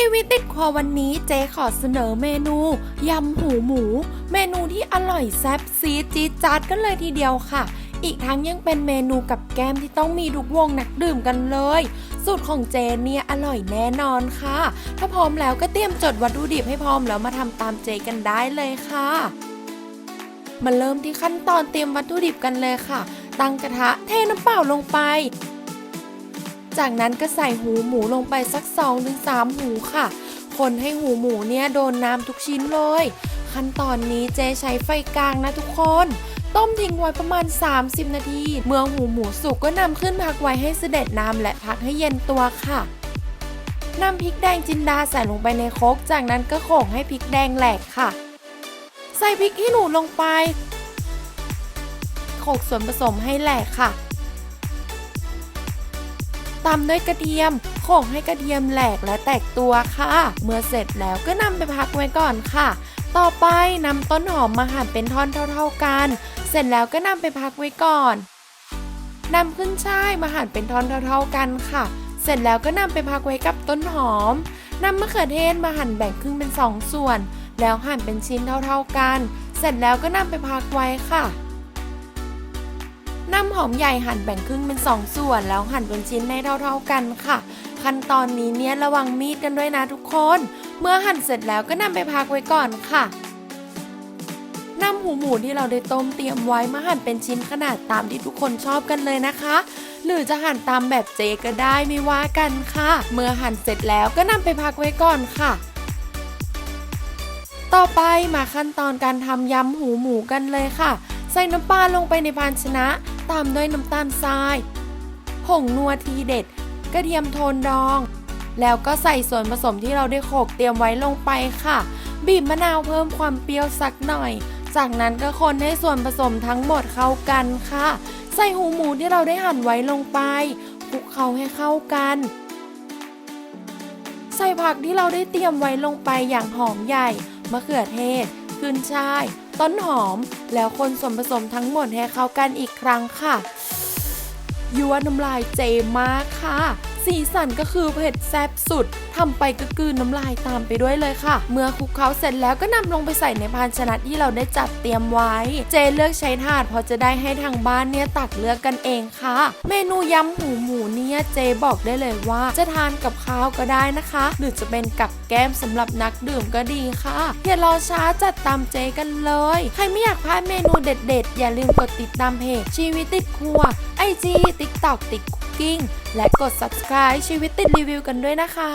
ชีวิตติดครัววันนี้เจ๊ขอเสนอเมนู ยำหูหมู เมนูที่อร่อยแซ่บซีดจี๊ดจ๊าดกันเลยทีเดียวค่ะ อีกทั้งยังเป็นเมนูกับแก้มที่ต้องมีทุกวงนักดื่มกันเลย สูตรของเจนเนี่ยอร่อยแน่นอนค่ะ ถ้าพร้อมแล้วก็เตรียมจดวัตถุดิบให้พร้อมแล้วมาทำตามเจกันได้เลยค่ะมาเริ่มที่ขั้นตอนเตรียมวัตถุดิบกันเลยค่ะ ตั้งกระทะเทน้ำเปล่าลงไป จากนั้นก็ใส่หูหมูลงไปสัก2อถึงสหูค่ะ คนให้หูหมูเนี่ยโดนน้ำทุกชิ้นเลย ขั้นตอนนี้เจใช้ไฟกลางนะทุกคน ต้มทิ้งไว้ประมาณ 30 นาที เมื่อหูหมูสุกก็นำขึ้นพักไว้ให้เสด็จน้ำและพักให้เย็นตัวค่ะนำพริกแดงจินดาใส่ลงไปในโคกจากนั้นก็โขลกให้พริกแดงแหลกค่ะ ใส่พริกขี้หนูลงไปโขลกส่วนผสมให้แหลกค่ะ ตามด้วยกระเทียมโขลกให้กระเทียมแหลกและแตกตัวค่ะ เมื่อเสร็จแล้วก็นำไปพักไว้ก่อนค่ะ ต่อไปนำต้นหอมมาหั่นเป็นท่อนเท่า ๆกัน เสร็จแล้วก็นำไปพักไว้ก่อนนำขึ้นช่ายมาหั่นเป็นท่อนเท่า ๆกันค่ะ เสร็จแล้วก็นำไปพักไว้กับต้นหอมนำมะเขือเทศมาหั่นแบ่งครึ่งเป็นสองส่วน แล้วหั่นเป็นชิ้นเท่าๆกัน เสร็จแล้วก็นำไปพักไว้ค่ะ นำหอมใหญ่หั่นแบ่งครึ่งเป็น 2 ส่วน แล้วหั่นเป็นชิ้นให้เท่าๆกันค่ะ ขั้นตอนนี้เนี่ยระวังมีดกันด้วยนะทุกคน เมื่อหั่นเสร็จแล้วก็นำไปพักไว้ก่อนค่ะนำหูหมูที่เราได้ต้มเตรียมไว้มาหั่นเป็นชิ้นขนาดตามที่ทุกคนชอบกันเลยนะคะ หรือจะหั่นตามแบบเจก็ได้ไม่ว่ากันค่ะ เมื่อหั่นเสร็จแล้วก็นำไปพักไว้ก่อนค่ะต่อไปมาขั้นตอนการทำยำหูหมูกันเลยค่ะ ใส่น้ำปลาลงไปในภาชนะ ตามด้วยน้ำตาลทรายผงนัวทีเด็ด กระเทียมโทนดอง แล้วก็ใส่ส่วนผสมที่เราได้โขกเตรียมไว้ลงไปค่ะ บีบมะนาวเพิ่มความเปรี้ยวสักหน่อย จากนั้นก็คนให้ส่วนผสมทั้งหมดเข้ากันค่ะ ใส่หูหมูที่เราได้หั่นไว้ลงไปคลุกเคล้าให้เข้ากัน ใส่ผักที่เราได้เตรียมไว้ลงไปอย่างหอมใหญ่มะเขือเทศขึ้นช่าย ต้นหอม แล้วคนส่วนผสมทั้งหมดให้เข้ากันอีกครั้งค่ะยัวน้ำลายเจมากค่ะ สีสันก็คือเผ็ดแซ่บสุดทำไปก็กืนน้ำลายตามไปด้วยเลยค่ะ เมื่อคลุกเคล้าเสร็จแล้วก็นำลงไปใส่ในภาชนะที่เราได้จัดเตรียมไว้ เจเลือกใช้ถาดเพราะจะได้ให้ทางบ้านเนี่ยตักเลือกกันเองค่ะ เมนูยำหูหมูเนี่ยเจบอกได้เลยว่า จะทานกับข้าวก็ได้นะคะ หรือจะเป็นกับแก้มสำหรับนักดื่มก็ดีค่ะอย่ารอช้าจัดตามเจกันเลย ใครไม่อยากพลาดเมนูเด็ด ๆ อย่าลืมกดติดตามเพจชีวิตติดครัวไอจีติ๊กตอกติด Cooking และกด subscribe ชีวิตติดรีวิวกันด้วยนะคะ